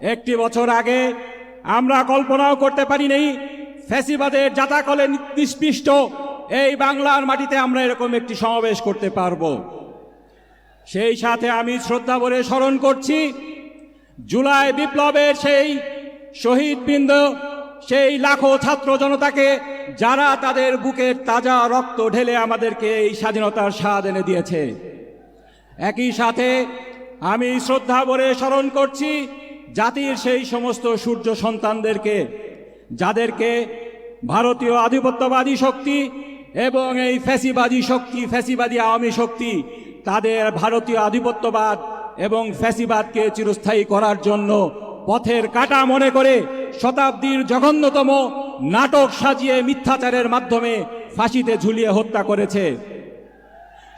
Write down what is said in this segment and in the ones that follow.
একটি বছর আগে আমরা কল্পনাও করতে পারিনি ফ্যাসিবাদের জাতাকলে নিষ্পিষ্ট এই বাংলার মাটিতে আমরা এরকম একটি সমাবেশ করতে পারব। সেই সাথে আমি শ্রদ্ধা ভরে স্মরণ করছি, জুলাই বিপ্লবের সেই শহীদবৃন্দ সেই লাখো ছাত্র জনতাকে যারা তাদের বুকের তাজা রক্ত ঢেলে আমাদেরকে এই স্বাধীনতার স্বাদ এনে দিয়েছে। একই সাথে আমি শ্রদ্ধা ভরে স্মরণ করছি জাতির সেই সমস্ত সূর্য সন্তানদেরকে, যাদেরকে ভারতীয় আধিপত্যবাদী শক্তি এবং এই ফ্যাসিবাদী শক্তি, ফ্যাসিবাদী আওয়ামী শক্তি, তাদের ভারতীয় আধিপত্যবাদ এবং ফ্যাসিবাদকে চিরস্থায়ী করার জন্য পথের কাটা মনে করে শতাব্দীর জঘন্যতম নাটক সাজিয়ে মিথ্যাচারের মাধ্যমে ফাঁসিতে ঝুলিয়ে হত্যা করেছে।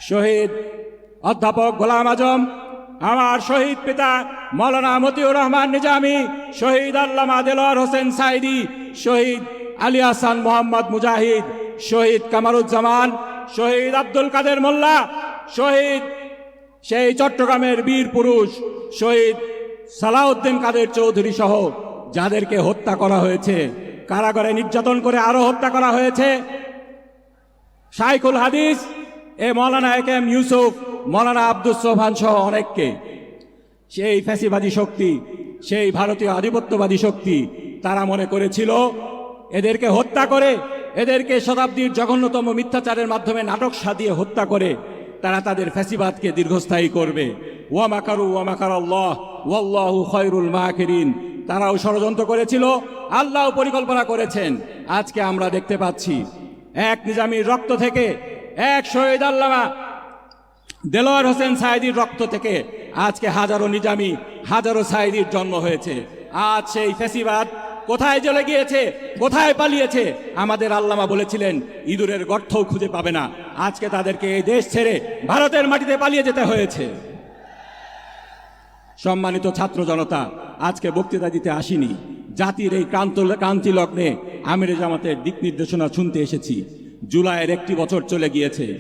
শহীদ অধ্যাপক গোলাম আজম আমার শহীদ পিতা মৌলানা মতিউর রহমান নিজামী, শহীদ আল্লামা দেলোয়ার হোসেন সাইদি, শহীদ আলী হাসান মোহাম্মদ মুজাহিদ, শহীদ কামারুজ্জামান, শহীদ আব্দুল কাদের মোল্লা, শহীদ সেই চট্টগ্রামের বীর পুরুষ, শহীদ সালাউদ্দিন কাদের চৌধুরী সহ যাদেরকে হত্যা করা হয়েছে, কারাগারে নির্যাতন করে আরও হত্যা করা হয়েছে। শাইখুল হাদিস এ মৌলানা এম ইউসুফ, মৌলানা আব্দুল সোহান সহ অনেককে। সেই ফ্যাসিবাদী শক্তি, সেই ভারতীয় আধিপত্যবাদী শক্তি তারা মনে করেছিল, এদেরকে হত্যা করে, এদেরকে শতাব্দীর জঘন্যতম মিথ্যাচারের মাধ্যমে নাটক সাজিয়ে হত্যা করে তারা তাদের ফ্যাসিবাদকে দীর্ঘস্থায়ী করবে। ওয়ামাকারু ওয়ামাকার আল্লাহ, ওয়াল্লাহু খয়রুল মাকিরিন। তারাও ষড়যন্ত্র করেছিল, আল্লাহ পরিকল্পনা করেছেন। আজকে আমরা দেখতে পাচ্ছি, এক নিজামীর রক্ত থেকে এক শহীদ আল্লামা দেলোয়ার হোসেন সাইদির রক্ত থেকে আজকে হাজারো নিজামি, হাজারো সাইদির জন্ম হয়েছে। আজ সেই ফেসিবাদ কোথায় চলে গিয়েছে, কোথায় পালিয়েছে, আমাদের আল্লামা বলেছিলেন, ইঁদুরের গর্থও খুঁজে পাবে না। আজকে তাদেরকে এই দেশ ছেড়ে ভারতের মাটিতে পালিয়ে যেতে হয়েছে। সম্মানিত ছাত্র জনতা, আজকে বক্তৃতা দিতে আসিনি। জাতির এই ক্রান্ত ক্রান্তি লগ্নে আমিরে জামাতের দিক নির্দেশনা শুনতে এসেছি। জুলাইয়ের একটি বছর চলে গিয়েছে।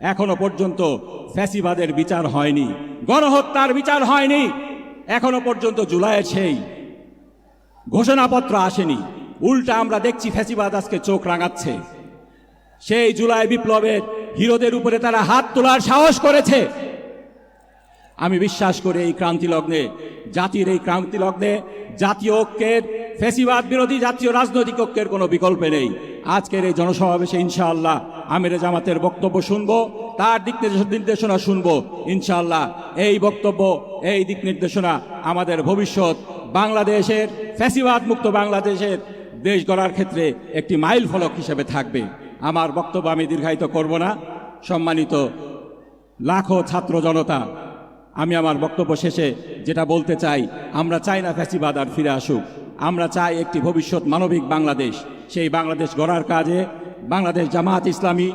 এখনও পর্যন্ত ফ্যাসিবাদের বিচার হয়নি। গণহত্যার বিচার হয়নি। এখনও পর্যন্ত জুলাইয়ের সেই ঘোষণাপত্র আসেনি। উল্টা আমরা দেখছি ফ্যাসিবাদ আজকে চোখ রাঙাচ্ছে। সেই জুলাই বিপ্লবের হিরোদের উপরে তারা হাত তোলার সাহস করেছে। আমি বিশ্বাস করি এই ক্রান্তি লগ্নে, জাতির এই ক্রান্তি লগ্নে জাতীয় ঐক্যের ফেসিবাদ বিরোধী জাতীয় রাজনৈতিক ঐক্যের কোনো বিকল্প নেই। আজকের এই জনসমাবেশে ইনশাআল্লাহ আমিরে জামাতের বক্তব্য শুনব, তার দিক নির্দেশনা শুনব, ইনশাআল্লাহ এই বক্তব্য, এই দিক নির্দেশনা আমাদের ভবিষ্যৎ বাংলাদেশের ফ্যাসিবাদ মুক্ত বাংলাদেশের দেশ গড়ার ক্ষেত্রে একটি মাইল ফলক হিসেবে থাকবে। আমার বক্তব্য আমি দীর্ঘায়িত করব না। সম্মানিত লাখো ছাত্র জনতা, আমি আমার বক্তব্য শেষে যেটা বলতে চাই, আমরা চাই না ফ্যাসিবাদ আর ফিরে আসুক। আমরা চাই একটি ভবিষ্যৎ মানবিক বাংলাদেশ। সেই বাংলাদেশ গড়ার কাজে বাংলাদেশ জামাত ইসলামী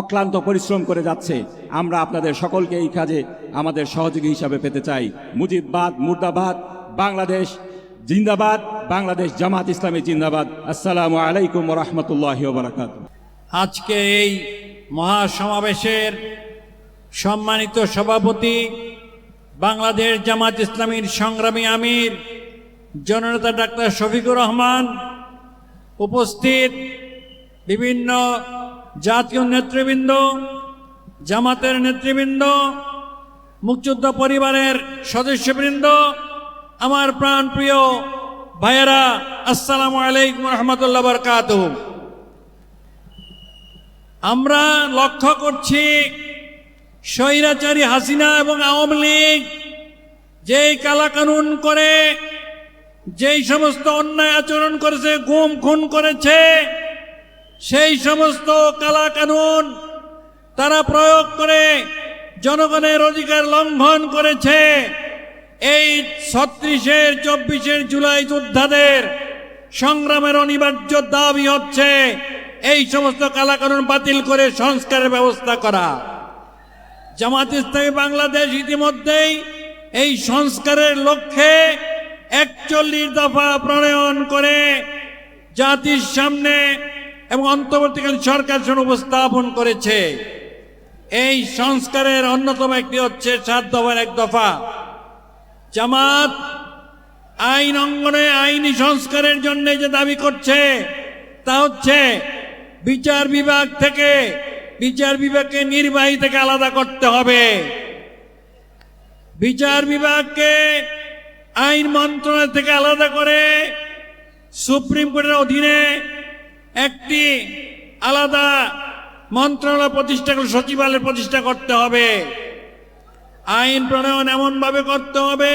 অক্লান্ত পরিশ্রম করে যাচ্ছে। আমরা আপনাদের সকলকে এই কাজে আমাদের সহযোগী হিসাবে পেতে চাই। মুজিববাদ, মুর্দাবাদ, বাংলাদেশ জিন্দাবাদ, বাংলাদেশ জামাত ইসলামী জিন্দাবাদ। আসসালামু আলাইকুম রহমতুল্লাহ বারাকাত আজকে এই মহাসমাবেশের সম্মানিত সভাপতি বাংলাদেশ জামাত ইসলামীর সংগ্রামী আমির জননেতা ডাক্তার শফিকুর রহমান উপস্থিত বিভিন্ন জাতীয় নেতৃবৃন্দ, জামাতের নেতৃবৃন্দ, মুক্তিযোদ্ধা পরিবারের সদস্যবৃন্দ, আমার প্রাণ প্রিয় ভাইয়েরা, আসসালামু আলাইকুম রহমতুল্লাহ বরকাতুহ। আমরা লক্ষ্য করছি স্বৈরাচারী হাসিনা এবং আওয়ামী লীগ যেই কালাকানুন করে যেই সমস্ত অন্যায় আচরণ করেছে, গুম, খুন করেছে, সেই সমস্ত কালাকানুন তারা প্রয়োগ করে জনগণের অধিকার লঙ্ঘন করেছে। এই ছত্রিশের, চব্বিশের জুলাই যোদ্ধাদের সংগ্রামের অনিবার্য দাবি হচ্ছে, এই সমস্ত কালাকানুন বাতিল করে সংস্কারের ব্যবস্থা করা। জামাত ইসলামী বাংলাদেশ ইতিমধ্যেই এই সংস্কারের লক্ষ্যে একচল্লিশ দফা প্রণয়ন করে জাতির সামনে এবং অন্তর্বর্তীকালীন সরকার উপস্থাপন করেছে। এই সংস্কারের অন্যতম একটি হচ্ছে সাত দফার এক দফা। জামাত আইন অঙ্গনে আইনি সংস্কারের জন্য যে দাবি করছে, তা হচ্ছে বিচার বিভাগ থেকে, বিচার বিভাগকে নির্বাহী থেকে আলাদা করতে হবে। বিচার বিভাগকে আইন মন্ত্রণালয় থেকে আলাদা করে সুপ্রিম কোর্টের অধীনে একটি আলাদা মন্ত্রণালয় প্রতিষ্ঠা করে সচিবালয় প্রতিষ্ঠা করতে হবে। আইন প্রণয়ন এমনভাবে করতে হবে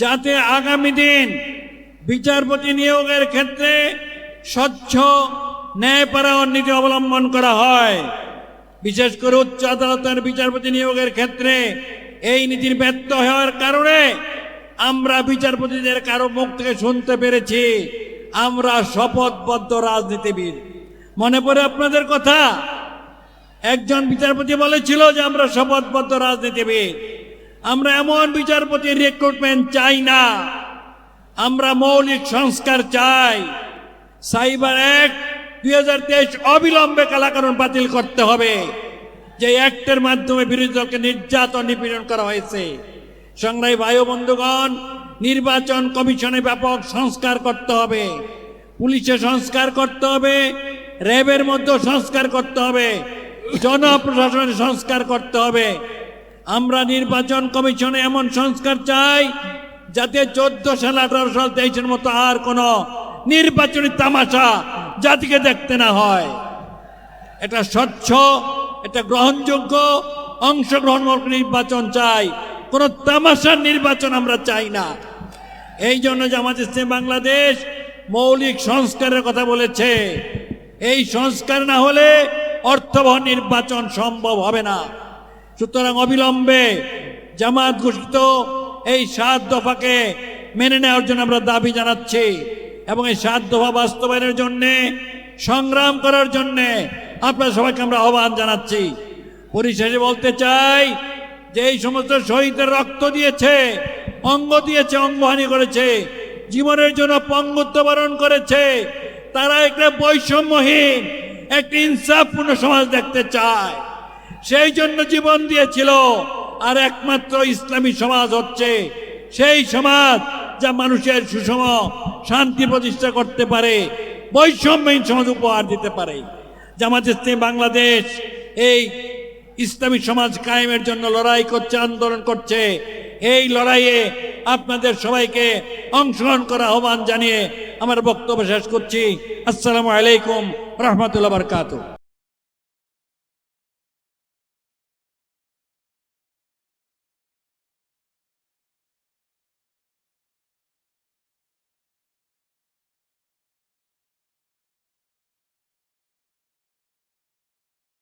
যাতে আগামী দিন বিচারপতি নিয়োগের ক্ষেত্রে স্বচ্ছ ন্যায়পরায়ণ নীতি অবলম্বন করা হয়। বিশেষ করে উচ্চ আদালতের বিচারপতি নিয়োগের ক্ষেত্রে এই নীতির ব্যর্থ হওয়ার কারণে আমরা বিচারপতিদের কারও মুখ থেকে শুনতে পেরেছি। আমরা শপথবদ্ধ রাজনীতিবিদ। মনে পড়ে আপনাদের কথা? একজন বিচারপতি বলেছিল যে আমরা শপথবদ্ধ রাজনীতিবিদ। আমরা এমন বিচারপতি রিক্রুটমেন্ট চাই না। আমরা মৌলিক সংস্কার চাই। সাইবার অ্যাক্ট দুই হাজার তেইশ অবিলম্বে কালাকানুন বাতিল করতে হবে। যে অ্যাক্টের মাধ্যমে বিরোধী দলকে নির্যাতন নিপীড়ন করা হয়েছে। সংগ্রামী ভাই বন্ধুগণ, নির্বাচন কমিশনে ব্যাপক সংস্কার করতে হবে। পুলিশে সংস্কার করতে হবে, র্যাবের মধ্যে সংস্কার করতে হবে জনপ্রশাসনের সংস্কার করতে হবে। আমরা নির্বাচন কমিশনে এমন সংস্কার চাই, যাতে চোদ্দ সাল, আঠারো সাল, তেইশের মতো আর কোনো নির্বাচনী তামাশা জাতিকে দেখতে না হয়। এটা স্বচ্ছ, এটা গ্রহণযোগ্য, অংশগ্রহণমূলক নির্বাচন চাই। কোন তামাশার নির্বাচন আমরা চাই না। এই জন্য জামাত ইসলাম বাংলাদেশ মৌলিক সংস্কারের কথা বলেছে। এই সংস্কার না হলে অর্থবহ নির্বাচন সম্ভব হবে না। সুতরাং অবিলম্বে জামাত ঘোষিত এই সাত দফাকে মেনে নেওয়ার জন্য আমরা দাবি জানাচ্ছি এবং এই সাত দফা বাস্তবায়নের জন্য, সংগ্রাম করার জন্য আপনার সবাইকে আমরা আহ্বান জানাচ্ছি। পরিশেষে বলতে চাই যে এই সমস্ত শহীদের রক্ত দিয়েছে, অঙ্গ দিয়েছে, অঙ্গহানি করেছে, জীবনের জন্য পঙ্গুত্ব বরণ করেছে, তারা একটা বৈষম্যহীন, একটি ইনসাফপূর্ণ সমাজ দেখতে চায়। সেই জন্য জীবন দিয়েছিল, আর একমাত্র ইসলামী সমাজ হচ্ছে সেই সমাজ যা মানুষের সুষম শান্তি প্রতিষ্ঠা করতে পারে, বৈষম্যহীন সমাজ উপহার দিতে পারে। জামাত ইসলামী বাংলাদেশ এই ইসলামী সমাজ কায়েমের জন্য লড়াই করছে, আন্দোলন করছে। এই লড়াইয়ে আপনাদের সবাইকে অংশগ্রহণ করা আহ্বান জানিয়ে আমার বক্তব্য শেষ করছি। আসসালামু আলাইকুম, রহমতুল্লাহ বরকাত